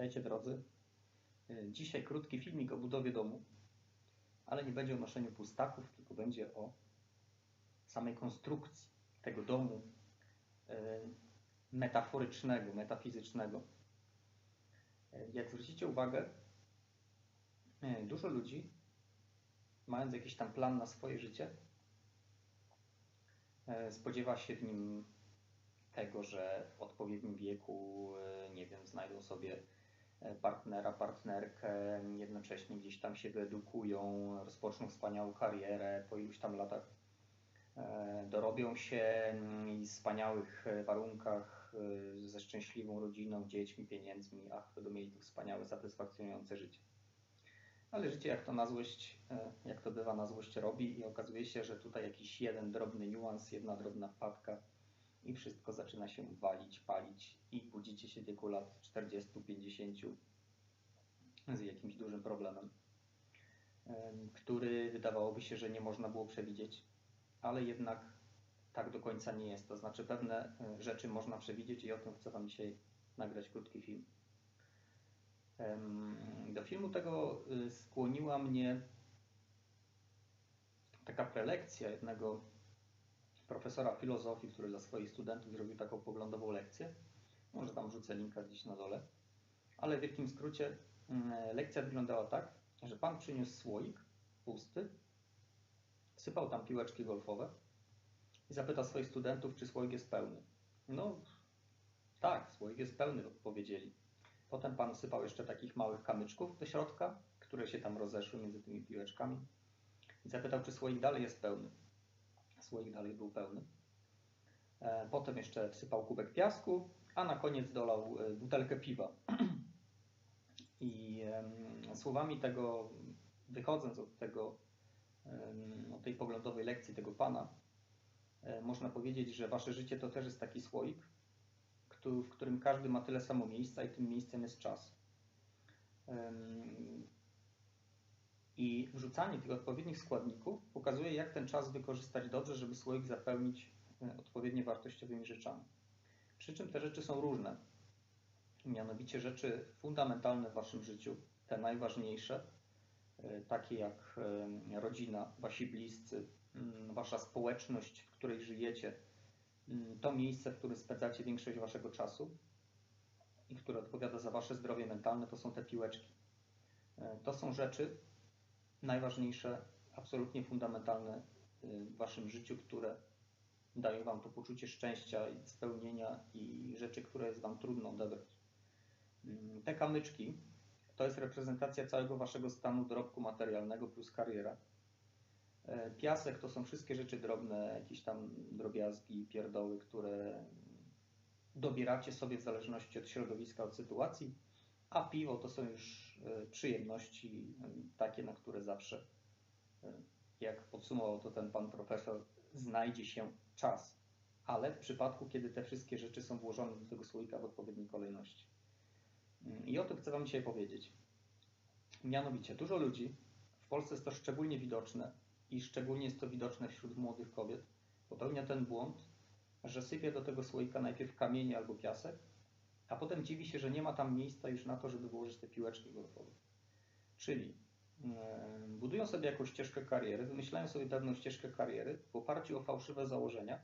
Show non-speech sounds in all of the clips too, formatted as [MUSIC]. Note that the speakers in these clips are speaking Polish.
Witajcie drodzy. E, Dzisiaj krótki filmik o budowie domu, ale nie będzie o noszeniu pustaków, tylko będzie o samej konstrukcji tego domu e, metaforycznego, metafizycznego. E, Jak zwrócicie uwagę, dużo ludzi, mając jakiś tam plan na swoje życie, spodziewa się w nim tego, że w odpowiednim wieku, nie wiem, znajdą sobie partnera, partnerkę, jednocześnie gdzieś tam się wyedukują, rozpoczną wspaniałą karierę, po iluś tam latach e, dorobią się mm, w wspaniałych e, warunkach, e, ze szczęśliwą rodziną, dziećmi, pieniędzmi, ach, będą mieli to wspaniałe, satysfakcjonujące życie. Ale życie jak to na złość, jak to bywa na złość robi i okazuje się, że tutaj jakiś jeden drobny niuans, jedna drobna wpadka i wszystko zaczyna się walić, palić i budzicie się w wieku lat 40-50 z jakimś dużym problemem, em, który wydawałoby się, że nie można było przewidzieć, ale jednak tak do końca nie jest. To znaczy pewne e, rzeczy można przewidzieć i o tym chcę Wam dzisiaj nagrać krótki film. Do filmu tego y, skłoniła mnie taka prelekcja jednego profesora filozofii, który dla swoich studentów zrobił taką poglądową lekcję. Może tam wrzucę linka gdzieś na dole. Ale w wielkim skrócie mm, lekcja wyglądała tak, że pan przyniósł słoik pusty, sypał tam piłeczki golfowe i zapytał swoich studentów, czy słoik jest pełny. No tak, słoik jest pełny, odpowiedzieli. Potem pan sypał jeszcze takich małych kamyczków do środka, które się tam rozeszły między tymi piłeczkami. I zapytał, czy słoik dalej jest pełny. Słoik dalej był pełny. E, Potem jeszcze wsypał kubek piasku, a na koniec dolał e, butelkę piwa. [CLEARS THROAT] I słowami tego, wychodząc od tego, od tej poglądowej lekcji tego pana, e, można powiedzieć, że wasze życie to też jest taki słoik, w którym każdy ma tyle samo miejsca i tym miejscem jest czas. I wrzucanie tych odpowiednich składników pokazuje, jak ten czas wykorzystać dobrze, żeby słoik zapełnić e, odpowiednio wartościowymi rzeczami. Przy czym te rzeczy są różne. Mianowicie rzeczy fundamentalne w waszym życiu, te najważniejsze, e, takie jak e, rodzina, wasi bliscy, mm, wasza społeczność, w której żyjecie, mm, to miejsce, w którym spędzacie większość waszego czasu i które odpowiada za wasze zdrowie mentalne, to są te piłeczki. To są rzeczy najważniejsze, absolutnie fundamentalne y, w waszym życiu, które dają wam to poczucie szczęścia i spełnienia i rzeczy, które jest wam trudno odebrać. Mm, Te kamyczki to jest reprezentacja całego waszego stanu dorobku materialnego plus kariera. E, Piasek to są wszystkie rzeczy drobne, jakieś tam drobiazgi, pierdoły, które dobieracie sobie w zależności od środowiska, od sytuacji, a piwo to są już przyjemności, e, takie, na które zawsze, e, jak podsumował to ten pan profesor, znajdzie się czas. Ale w przypadku, kiedy te wszystkie rzeczy są włożone do tego słoika w odpowiedniej kolejności. Mm, I o tym chcę Wam dzisiaj powiedzieć. Mianowicie, dużo ludzi, w Polsce jest to szczególnie widoczne i szczególnie jest to widoczne wśród młodych kobiet, popełnia ten błąd, że sypie do tego słoika najpierw kamienie albo piasek, a potem dziwi się, że nie ma tam miejsca już na to, żeby włożyć te piłeczki golfowe. Czyli budują sobie jakąś ścieżkę kariery, wymyślają sobie pewną ścieżkę kariery w oparciu o fałszywe założenia.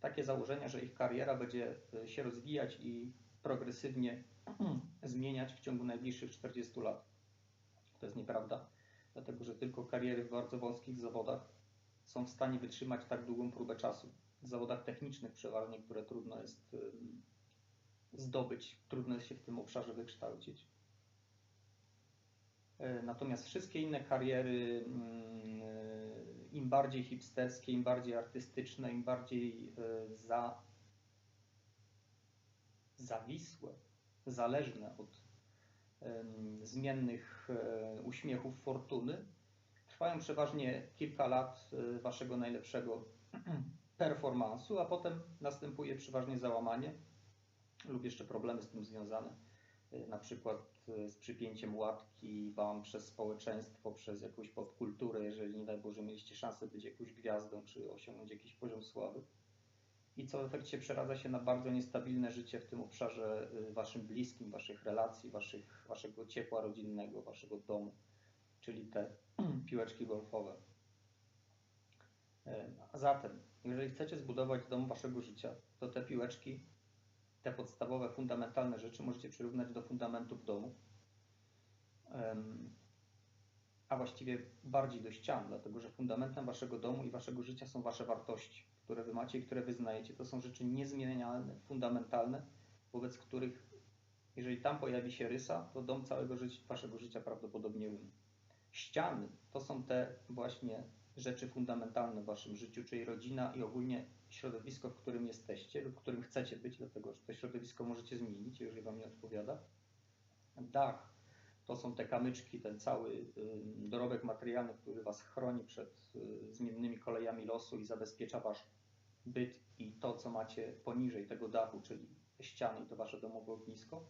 Takie założenia, że ich kariera będzie e, się rozwijać i progresywnie [CLEARS THROAT] zmieniać w ciągu najbliższych 40 lat. To jest nieprawda, dlatego że tylko kariery w bardzo wąskich zawodach są w stanie wytrzymać tak długą próbę czasu. W zawodach technicznych przeważnie, które trudno jest zdobyć, trudno jest się w tym obszarze wykształcić. E, Natomiast wszystkie inne kariery, mm, e, im bardziej hipsterskie, im bardziej artystyczne, im bardziej e, za, zawisłe, zależne od zmiennych uśmiechów fortuny, trwają przeważnie kilka lat waszego najlepszego [CLEARS THROAT] performansu, a potem następuje przeważnie załamanie lub jeszcze problemy z tym związane, e, na przykład e, z przypięciem łatki wam przez społeczeństwo, przez jakąś podkulturę, jeżeli nie daj Boże mieliście szansę być jakąś gwiazdą czy osiągnąć jakiś poziom sławy. i co w efekcie przeradza się na bardzo niestabilne życie w tym obszarze y, waszym bliskim, waszych relacji, waszych, waszego ciepła rodzinnego, waszego domu, czyli te [CLEARS THROAT] piłeczki golfowe. A zatem, jeżeli chcecie zbudować dom waszego życia, to te piłeczki, te podstawowe, fundamentalne rzeczy możecie przyrównać do fundamentów domu, a właściwie bardziej do ścian, dlatego że fundamentem waszego domu i waszego życia są wasze wartości, które wy macie i które wyznajecie. To są rzeczy niezmienialne, fundamentalne, wobec których, jeżeli tam pojawi się rysa, to dom całego życia, waszego życia prawdopodobnie umie. Ściany to są te właśnie rzeczy fundamentalne w waszym życiu, czyli rodzina i ogólnie środowisko, w którym jesteście lub w którym chcecie być, dlatego że to środowisko możecie zmienić, jeżeli wam nie odpowiada. Dach to są te kamyczki, ten cały dorobek materialny, który was chroni przed y, zmiennymi kolejami losu i zabezpiecza wasz byt i to, co macie poniżej tego dachu, czyli ściany i to wasze domowe ognisko.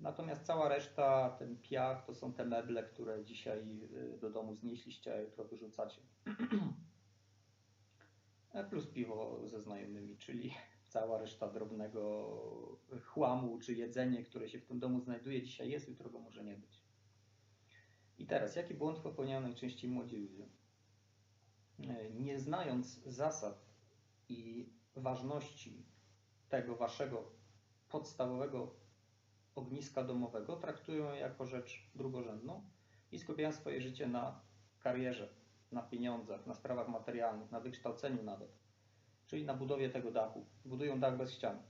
Natomiast cała reszta, ten piach, to są te meble, które dzisiaj y, do domu znieśliście, a jutro wyrzucacie. [CLEARS THROAT] E, plus piwo ze znajomymi, czyli cała reszta drobnego chłamu czy jedzenie, które się w tym domu znajduje, dzisiaj jest, jutro go może nie być. I teraz, jaki błąd popełniają najczęściej młodzi ludzie? E, nie znając zasad i ważności tego waszego podstawowego ogniska domowego, traktują jako rzecz drugorzędną i skupiają swoje życie na karierze, na pieniądzach, na sprawach materialnych, na wykształceniu nawet, czyli na budowie tego dachu. Budują dach bez ścian.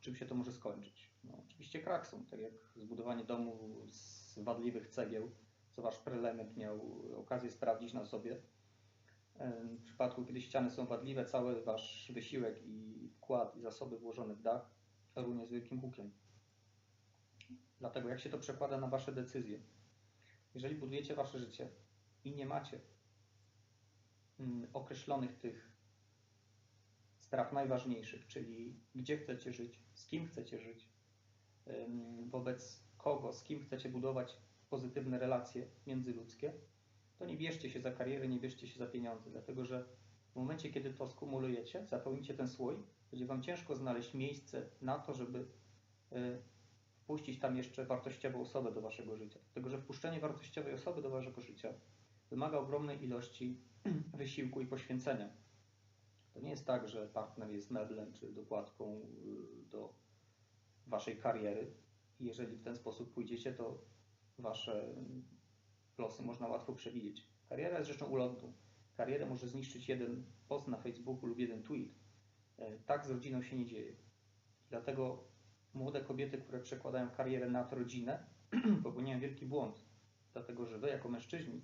Czym się to może skończyć? No, oczywiście kraksą, tak jak zbudowanie domu z wadliwych cegieł, co wasz prelement miał okazję sprawdzić na sobie. W przypadku, kiedy ściany są wadliwe, cały wasz wysiłek i wkład i zasoby włożone w dach runie z wielkim hukiem. Dlatego jak się to przekłada na wasze decyzje? Jeżeli budujecie wasze życie i nie macie mm, określonych tych spraw najważniejszych, czyli gdzie chcecie żyć, z kim chcecie żyć, wobec kogo, z kim chcecie budować pozytywne relacje międzyludzkie, to nie bierzcie się za karierę, nie bierzcie się za pieniądze, dlatego że w momencie, kiedy to skumulujecie, zapełnicie ten słój, będzie Wam ciężko znaleźć miejsce na to, żeby y, wpuścić tam jeszcze wartościową osobę do Waszego życia. Dlatego, że wpuszczenie wartościowej osoby do Waszego życia wymaga ogromnej ilości [CLEARS THROAT] wysiłku i poświęcenia. To nie jest tak, że partner jest meblem czy dokładką y, do Waszej kariery i jeżeli w ten sposób pójdziecie, to Wasze losy można łatwo przewidzieć. Kariera jest rzeczą ulotną. Karierę może zniszczyć jeden post na Facebooku lub jeden tweet. E, tak z rodziną się nie dzieje. Dlatego młode kobiety, które przekładają karierę nad rodzinę, [CLEARS THROAT] popełniają wielki błąd. Dlatego, że wy jako mężczyźni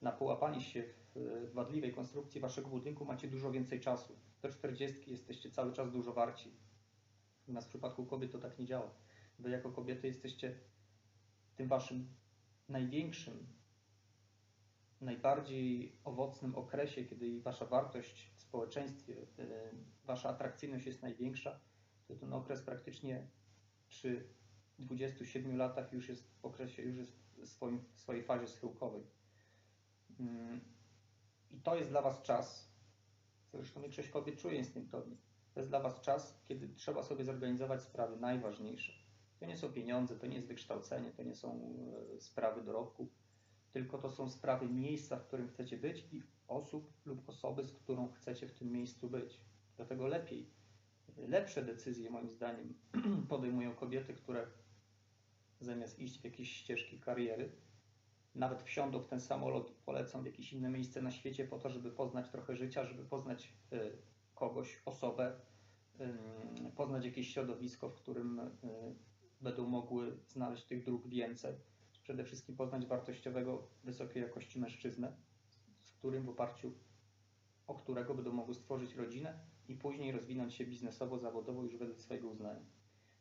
na połapanie się w wadliwej konstrukcji waszego budynku macie dużo więcej czasu. Do 40 jesteście cały czas dużo warci. Natomiast w przypadku kobiet to tak nie działa. Wy jako kobiety jesteście tym waszym największym, najbardziej owocnym okresie, kiedy wasza wartość w społeczeństwie, y, wasza atrakcyjność jest największa, to ten okres praktycznie przy 27 latach już jest w okresie, już jest w, swoim, w swojej fazie schyłkowej. Mm, I to jest dla Was czas, zresztą większość kobiet czuje instynktownie, to jest dla Was czas, kiedy trzeba sobie zorganizować sprawy najważniejsze. To nie są pieniądze, to nie jest wykształcenie, to nie są e, sprawy dorobku, tylko to są sprawy miejsca, w którym chcecie być i osób lub osoby, z którą chcecie w tym miejscu być. Dlatego lepiej lepsze decyzje, moim zdaniem, [CLEARS THROAT] podejmują kobiety, które zamiast iść w jakieś ścieżki kariery, nawet wsiądą w ten samolot i polecą w jakieś inne miejsce na świecie po to, żeby poznać trochę życia, żeby poznać y, kogoś, osobę, y, poznać jakieś środowisko, w którym y, będą mogły znaleźć tych dróg więcej. Przede wszystkim poznać wartościowego, wysokiej jakości mężczyznę, z którym w oparciu o którego będą mogły stworzyć rodzinę i później rozwinąć się biznesowo, zawodowo już wedle swojego uznania.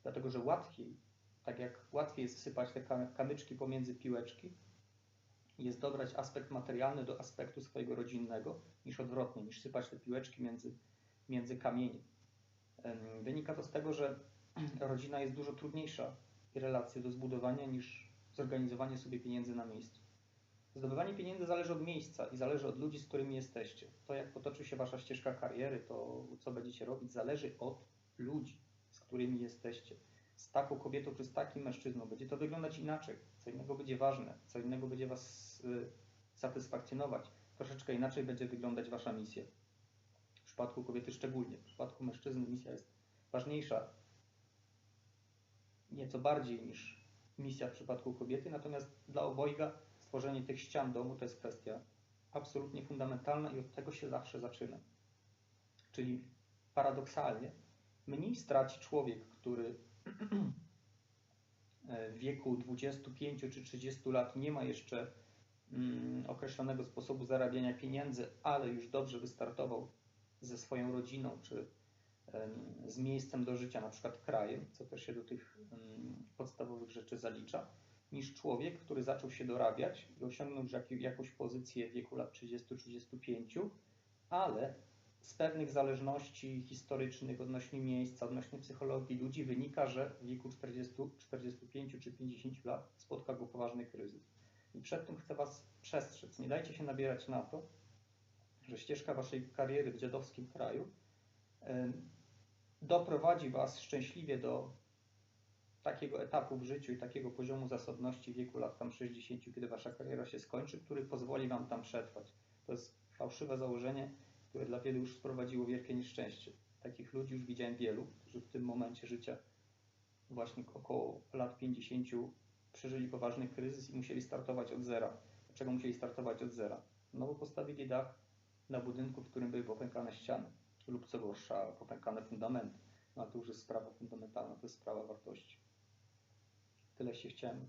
Dlatego, że łatwiej, tak jak łatwiej jest wsypać te kamyczki pomiędzy piłeczki, jest dobrać aspekt materialny do aspektu swojego rodzinnego, niż odwrotnie, niż sypać te piłeczki między, między kamienie. Wynika to z tego, że [CLEARS THROAT] rodzina jest dużo trudniejsza i relacje do zbudowania niż zorganizowanie sobie pieniędzy na miejscu. Zdobywanie pieniędzy zależy od miejsca i zależy od ludzi, z którymi jesteście. To, jak potoczy się wasza ścieżka kariery, to co będziecie robić, zależy od ludzi, z którymi jesteście. Z taką kobietą czy z takim mężczyzną będzie to wyglądać inaczej. Co innego będzie ważne, co innego będzie was y, satysfakcjonować. Troszeczkę inaczej będzie wyglądać wasza misja. W przypadku kobiety szczególnie. W przypadku mężczyzny misja jest ważniejsza nieco bardziej niż misja w przypadku kobiety, natomiast dla obojga stworzenie tych ścian domu to jest kwestia absolutnie fundamentalna i od tego się zawsze zaczyna. Czyli paradoksalnie mniej straci człowiek, który [CLEARS THROAT] w wieku 25 czy 30 lat nie ma jeszcze mm, określonego sposobu zarabiania pieniędzy, ale już dobrze wystartował ze swoją rodziną czy z miejscem do życia, na przykład krajem, co też się do tych podstawowych rzeczy zalicza, niż człowiek, który zaczął się dorabiać i osiągnął jakąś pozycję w wieku lat 30-35, ale z pewnych zależności historycznych odnośnie miejsca, odnośnie psychologii ludzi wynika, że w wieku 40, 45 czy 50 lat spotka go poważny kryzys. I przed tym chcę Was przestrzec. Nie dajcie się nabierać na to, że ścieżka Waszej kariery w dziadowskim kraju doprowadzi Was szczęśliwie do takiego etapu w życiu i takiego poziomu zasobności w wieku lat tam 60, kiedy Wasza kariera się skończy, który pozwoli Wam tam przetrwać. To jest fałszywe założenie, które dla wielu już sprowadziło wielkie nieszczęście. Takich ludzi już widziałem wielu, którzy w tym momencie życia, właśnie około lat 50, przeżyli poważny kryzys i musieli startować od zera. Dlaczego musieli startować od zera? No bo postawili dach na budynku, w którym były popękane ściany lub co gorsza, popękane fundamenty. No ale to już jest sprawa fundamentalna, to jest sprawa wartości. Tyle się chciałem,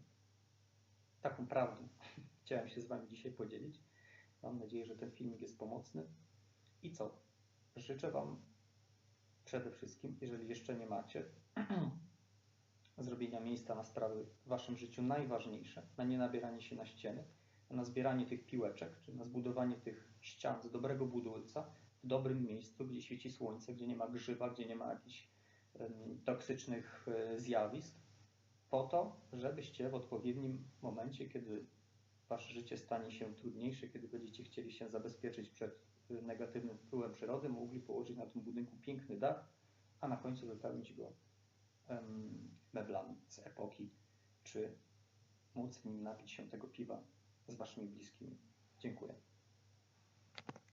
taką prawdą [LAUGHS] chciałem się z Wami dzisiaj podzielić. Mam nadzieję, że ten filmik jest pomocny. I co? Życzę Wam przede wszystkim, jeżeli jeszcze nie macie, [CLEARS THROAT] zrobienia miejsca na sprawy w Waszym życiu najważniejsze, na nie nabieranie się na ściany, na zbieranie tych piłeczek, czy na zbudowanie tych ścian z dobrego budulca w dobrym miejscu, gdzie świeci słońce, gdzie nie ma grzyba, gdzie nie ma jakichś toksycznych um, zjawisk, po to, żebyście w odpowiednim momencie, kiedy Wasze życie stanie się trudniejsze, kiedy będziecie chcieli się zabezpieczyć przed negatywnym wpływem przyrody, mogli położyć na tym budynku piękny dach, a na końcu wypełnić go meblami z epoki, czy móc w nim napić się tego piwa z Waszymi bliskimi. Dziękuję.